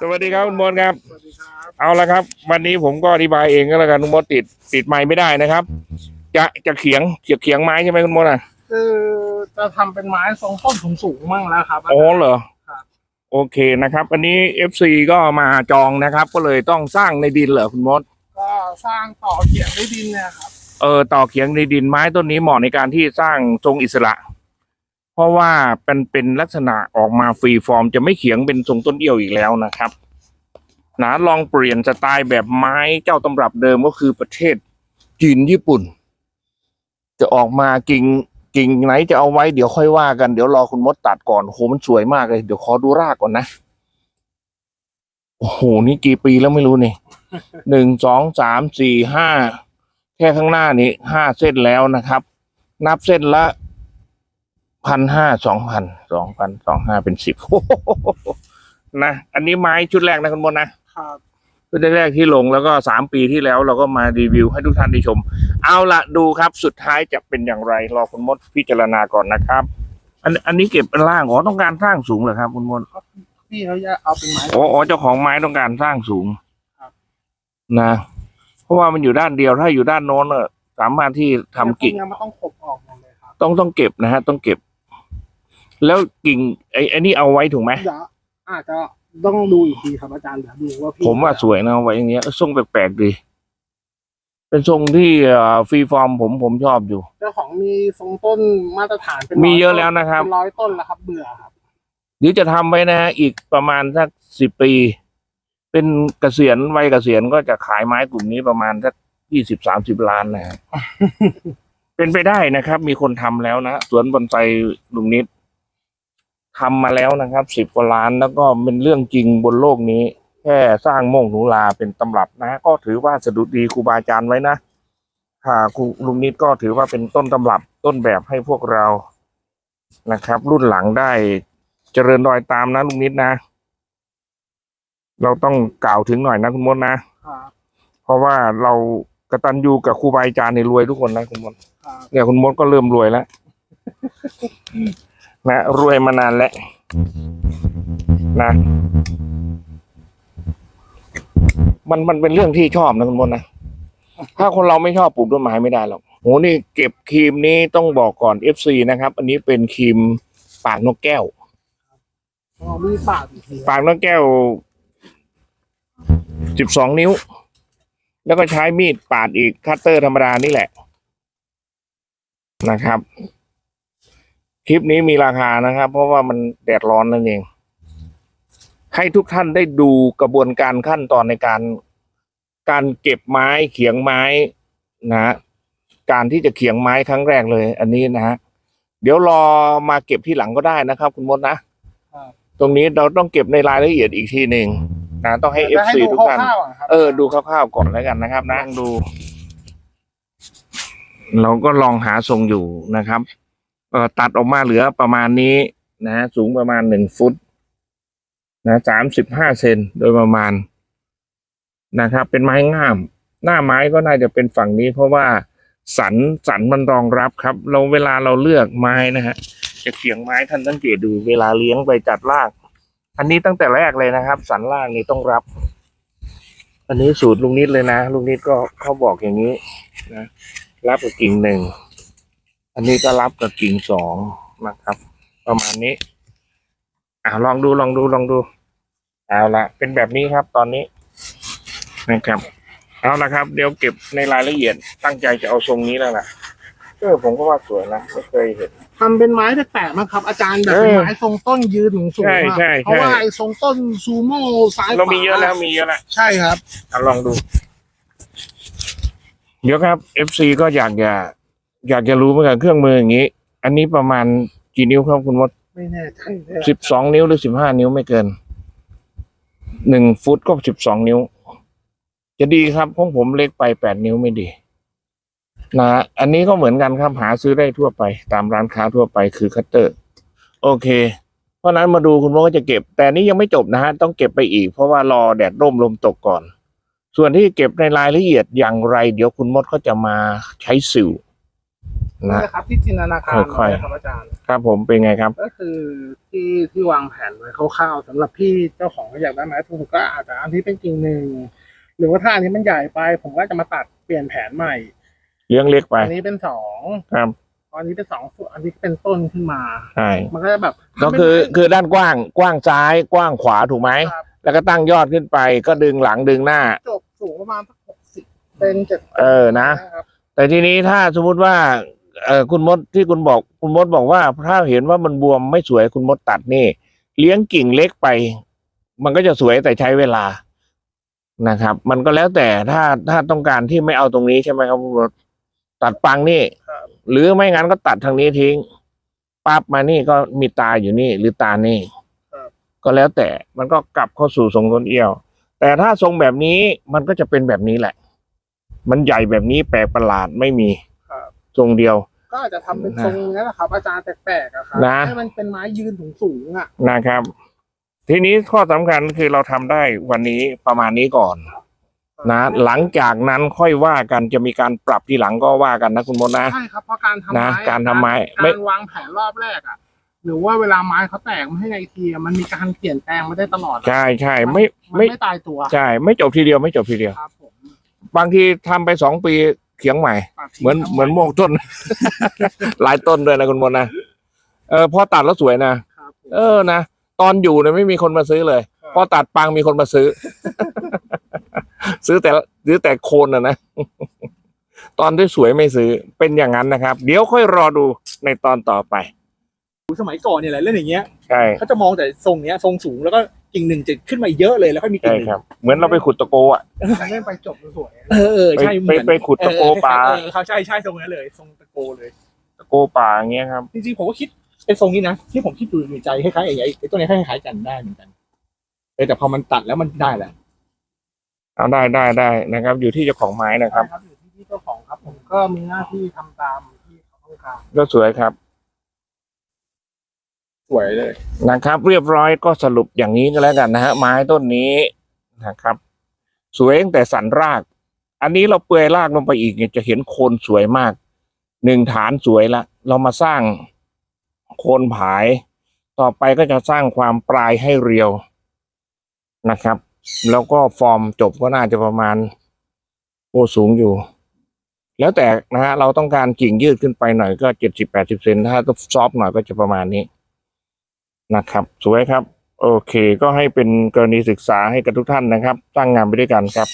สวัสดีครับคุณมดครับสวัสดีครับ เอาละครับ วันนี้ผมก็อธิบายเองก็แล้วกันคุณมดติดติดไม้ไม่ได้นะครับ จะจะเขียงจะเขียงไม้ใช่ไหมคุณมดอะคือจะทำเป็นไม้ทรงต้นสูงสูงๆมั่งแล้วครับอ๋อเหรอครับ โอเคนะครับ อันนี้ FC ก็มาจองนะครับ ก็เลยต้องสร้างในดินเหรอคุณมด ก็สร้างต่อเขียงด้วยดินเนี่ยครับ เออต่อเขียงในดินไม้ต้นนี้เหมาะในการที่สร้างทรงอิสระ เพราะว่าเป็นเป็นลักษณะออกมาฟรีฟอร์ม จะไม่เขียงเป็นทรงต้นเดี่ยวอีกแล้วนะครับนะลองเปลี่ยนสไตล์แบบไม้เจ้าตำรับเดิมก็คือประเทศจีนญี่ปุ่น จะออกมากิ่งกิ่งไหนจะเอาไว้เดี๋ยวค่อยว่ากันเดี๋ยวรอคุณมดตัดก่อนโอ้โหมันสวยมากเลยเดี๋ยวขอดูรากก่อนนะโอ้โหนี่กี่ปีแล้วไม่รู้นี่หนึ่งสองสามสี่ห้าแค่ข้างหน้านี้ห้าเส้นแล้วนะครับ นับเส้นละ พันห้าสองพันสองพันสองห้าเป็นสิบนะอันนี้ไม้ชุดแรกนะคุณมดนะครับชุดแรกๆที่ลงแล้วก็สามปีที่แล้วเราก็มารีวิวให้ทุกท่านได้ชม เอาละดูครับสุดท้ายจะเป็นอย่างไร รอคุณมดพิจารณาก่อนนะครับ อันอันนี้เก็บเป็นล่างอ๋อต้องการสร้างสูงเหรอครับ คุณมดพี่เขาจะเอาเป็นไม้อ๋ออ๋อเจ้าของไม้ต้องการสร้างสูงครับนะ เพราะว่ามันอยู่ด้านเดียวถ้าอยู่ด้านโน้นเนอะสามารถที่ทำกิ่งพวเนี้ยมันต้องขบออกหมดเลยครับต้องต้องเก็บนะฮะ ต้องเก็บ แล้วกิ่งไอ้ไอ้นี่เอาไว้ถูกไหมเดี๋ยวอาจจะต้องดูอีกทีครับอาจารย์เดี๋ยวดูว่าพี่ผมว่าสวยนะเอาไว้อย่างเงี้ยทรงแปลกๆดี เป็นทรงที่ฟรีฟอร์มผมผมชอบอยู่ เจ้าของมีทรงต้นมาตรฐานเป็นมีเยอะร้แล้วนะครับเป็นร้อยต้นแล้วครับ เบื่อครับเดี๋ยวจะทำไว้นะฮะอีกประมาณสักสิบปี เป็นเกษียณวัยเกษียณก็จะขายไม้กลุ่มนี้ประมาณสักยี่สิบสามสิบล้านนะฮะเป็นไปได้นะครับ มีคนทำแล้วนะสวนบอนไซลุงนิด ทำมาแล้วนะครับสิบกว่าล้านแล้วก็เป็นเรื่องจริงบนโลกนี้ แค่สร้างโม่งหนูลาเป็นตำรับนะ ก็ถือว่าสะดุดดีครูบาอาจารย์ไว้นะค่ะครูลุงนิดก็ถือว่าเป็นต้นตำรับต้นแบบให้พวกเรานะครับ รุ่นหลังได้เจริญรอยตามนะลุงนิดนะ เราต้องกล่าวถึงหน่อยนะคุณมดนะครับเพราะว่าเรากตัญญูกับครูบาอาจารย์ในรวยทุกคนนะคุณมดครับเนี่ยคุณมดก็เริ่มรวยแล้ว นะรวยมานานแล้วนะมันมันเป็นเรื่องที่ชอบนะคุณมดนะถ้าคนเราไม่ชอบปลูกต้นไม้ไม่ได้หรอกโหนี่เก็บครีมนี้ต้องบอกก่อน FC นะครับ อันนี้เป็นครีมปากนกแก้วอ๋อมีปากอีกทีปากนกแก้วสิบสองนิ้ว แล้วก็ใช้มีดปาดอีกคัตเตอร์ธรรมดานี่แหละนะครับ คลิปนี้มีราคานะครับ เพราะว่ามันแดดร้อนนั่นเอง ให้ทุกท่านได้ดูกระบวนการขั้นตอนในการ การเก็บไม้เขียงไม้นะฮะการที่จะเขียงไม้ครั้งแรกเลย อันนี้นะฮะเดี๋ยวรอมาเก็บที่หลังก็ได้นะครับ คุณมดนะครับตรงนี้เราต้องเก็บในรายละเอียดอีกทีหนึ่งนะต้องให้เอจะฟซีดูทุกท่านคร่าวๆะครับเออ ดูคร่าวๆก่อนแล้วกันนะครับนะดู เราก็ลองหาทรงอยู่นะครับ ตัดออกมาเหลือประมาณนี้นะ สูงประมาณหนึ่งฟุต นะสามสิบห้าเซนโดยประมาณนะครับ เป็นไม้งาม หน้าไม้ก็น่าจะเป็นฝั่งนี้ เพราะว่าสันสันมันรองรับครับ เราเวลาเราเลือกไม้นะฮะจะเขียงไม้ท่านสังเกตดูเวลาเลี้ยงไปจัดรากอันนี้ตั้งแต่แรกเลยนะครับ สันล่างนี่ต้องรับ อันนี้สูตรลุงนิดเลยนะลุงนิดก็เขาบอกอย่างนี้นะ รับกับกิ่งหนึ่ง อันนี้ก็รับกับกิ่งสองนะครับ ประมาณนี้อ่าลองดูลองดูลองดูเอาละเป็นแบบนี้ครับตอนนี้นะครับ เอาละครับ เดี๋ยวเก็บในรายละเอียดตั้งใจจะเอาทรงนี้แล้วล่ะเออผมก็ว่าสวยนะไม่เคยเห็น ทำเป็นไม้แปลกๆมั้งครับ อาจารย์แบบเออเป็นไม้ทรงต้นยืนสูงสูงใช่ใช่ เพราะว่าใช่ไอ้ทรงต้นซูโม่ซ้ายขวาเรามีเยอะแล้วมีเยอะแล้วใช่ครับ เอาลองดู เดี๋ยวครับ FC ก็อยากจะ อยากจะรู้เหมือนกันเครื่องมืออย่างนี้ อันนี้ประมาณกี่นิ้วครับคุณมดไม่แน่ใจเลยสิบสองนิ้วหรือสิบห้านิ้วไม่เกินหนึ่งฟุตก็สิบสองนิ้ว จะดีครับของผมเล็กไปแปดนิ้วไม่ดี นะอันนี้ก็เหมือนกันครับหาซื้อได้ทั่วไป ตามร้านค้าทั่วไปคือคัตเตอร์ โอเค เพราะฉะนั้นมาดูคุณมดก็จะเก็บ แต่นี้ยังไม่จบนะฮะต้องเก็บไปอีก เพราะว่ารอแดดร่มลมตกก่อน ส่วนที่เก็บในรายละเอียดอย่างไร เดี๋ยวคุณมดเขาจะมาใช้สิว นะนะครับที่จินตนาการค่อยๆไว้ครับอาจารย์ ครับผมเป็นไงครับ ก็คือที่ที่วางแผนไว้คร่าวๆสำหรับพี่เจ้าของอยากได้ไม้ถูกก็อาจจะอันที่เป็นกิ่งหนึ่งหรือว่าถ้าอันนี้มันใหญ่ไป ผมก็จะมาตัดเปลี่ยนแผนใหม่เลี้ยงเล็กไปอันนี้เป็นสองครับอันนี้เป็นสองส่วนอันนี้เป็นต้นขึ้นมา ใช่มันก็จะแบบก็คือคือด้านกว้างกว้างซ้ายกว้างขวาถูกไหมครับแล้วก็ตั้งยอดขึ้นไป ก็ดึงหลังดึงหน้า จบสูงประมาณสักหกสิบเป็นเจ็ดเออนะครับแต่ทีนี้ถ้าสมมุติว่า เออคุณมดที่คุณบอก คุณมดบอกว่าถ้าเห็นว่ามันบวมไม่สวยคุณมดตัดนี่ เลี้ยงกิ่งเล็กไป มันก็จะสวยแต่ใช้เวลานะครับ มันก็แล้วแต่ถ้าถ้าต้องการที่ไม่เอาตรงนี้ใช่ไหมครับคุณมดตัดปังนี่ครับหรือไม่งั้นก็ตัดทางนี้ทิ้งปั๊บมานี่ก็มีตาอยู่นี่ หรือตานี่ครับก็แล้วแต่มันก็กลับเข้าสู่ทรงต้นเอี้ยว แต่ถ้าทรงแบบนี้มันก็จะเป็นแบบนี้แหละ มันใหญ่แบบนี้แปลกประหลาดไม่มีครับทรงเดียว ก็อาจจะทำเป็นทรงนี้แหละครับ อาจารย์แปลกๆอะครับนะ ให้มันเป็นไม้ยืนสูงๆอะนะครับ ทีนี้ข้อสำคัญคือเราทำได้วันนี้ประมาณนี้ก่อน นะหลังจากนั้นค่อยว่ากันจะมีการปรับทีหลังก็ว่ากันนะคุณมดนะ ใช่ครับเพราะการทำนะไม้การทำไม้ไม่ การวางแผนรอบแรกอะหรือว่าเวลาไม้เขาแตกมาให้ในทีอะมันมีการเปลี่ยนแปลงมาได้ตลอดอะใช่ใช่ไม่มันไม่ไม่ตายตัวใช่ ไม่จบทีเดียวไม่จบทีเดียว ครับผมบางทีทำไปสองปี เขียงใหม่ตัดทิ้งเหมือนทั้งเหมือนโมกต้น หลายต้นด้วยนะคุณมดนะเออพอตัดแล้วสวยนะครับผมเออนะตอนอยู่เนี่ยไม่มีคนมาซื้อเลยครับพอตัดปังมีคนมาซื้อ ซื้อแต่ซื้อแต่โคนนะนะตอนที่สวยไม่ซื้อเป็นอย่างนั้นนะครับ เดี๋ยวค่อยรอดูในตอนต่อไปสมัยก่อนเนี่ยแหละเล่นอย่างเงี้ยใช่เขาจะมองแต่ทรงเนี้ยทรงสูงแล้วก็ กิ่งหนึ่งจะขึ้นมาเยอะเลยแล้วก็มีกิ่ใช่งหนึ่งครับ เหมือนเราไปขุดตะโกอะเล่นไปจบสวยเออเออใช่ไปไปไปขุดตะโกป่าเออเขาใช่ใช่ทรงนั้นเลยทรงตะโกเลย ตะโกป่าอย่างเงี้ยครับ จริงๆผมก็คิดเป็นทรงนี้นะที่ผมคิดดูในใจคล้ายๆไอ้ไอ้ไอ้ตัวนี้คล้ายๆกันได้เหมือนกันเออแต่พอมันตัดแล้วมันได้แหละเอาได้ได้ได้นะครับ อยู่ที่เจ้าของไม้ๆนะครับใช่ครับอยู่ที่พี่เจ้าของครับ ผมก็มีหน้าที่ทำตามที่เขาต้องการก็สวยครับ สวยเลยนะครับ เรียบร้อยก็สรุปอย่างนี้ก็แล้วกันนะฮะไม้ต้นนี้นะครับ สวยตั้งแต่สันราก อันนี้เราเปลือยรากลงไปอีกเนี่ยจะเห็นโคนสวยมากหนึ่งฐานสวยละ เรามาสร้างโคนผาย ต่อไปก็จะสร้างความปลายให้เรียวนะครับ แล้วก็ฟอร์มจบก็น่าจะประมาณโอ้สูงอยู่ แล้วแต่นะฮะเราต้องการกิ่งยืดขึ้นไปหน่อยก็เจ็ดสิบแปดสิบเซนถ้าต้องซอฟหน่อยก็จะประมาณนี้ นะครับ สวยครับ โอเค ก็ให้เป็นกรณีศึกษาให้กับทุกท่านนะครับ สร้างงานไปด้วยกันครับ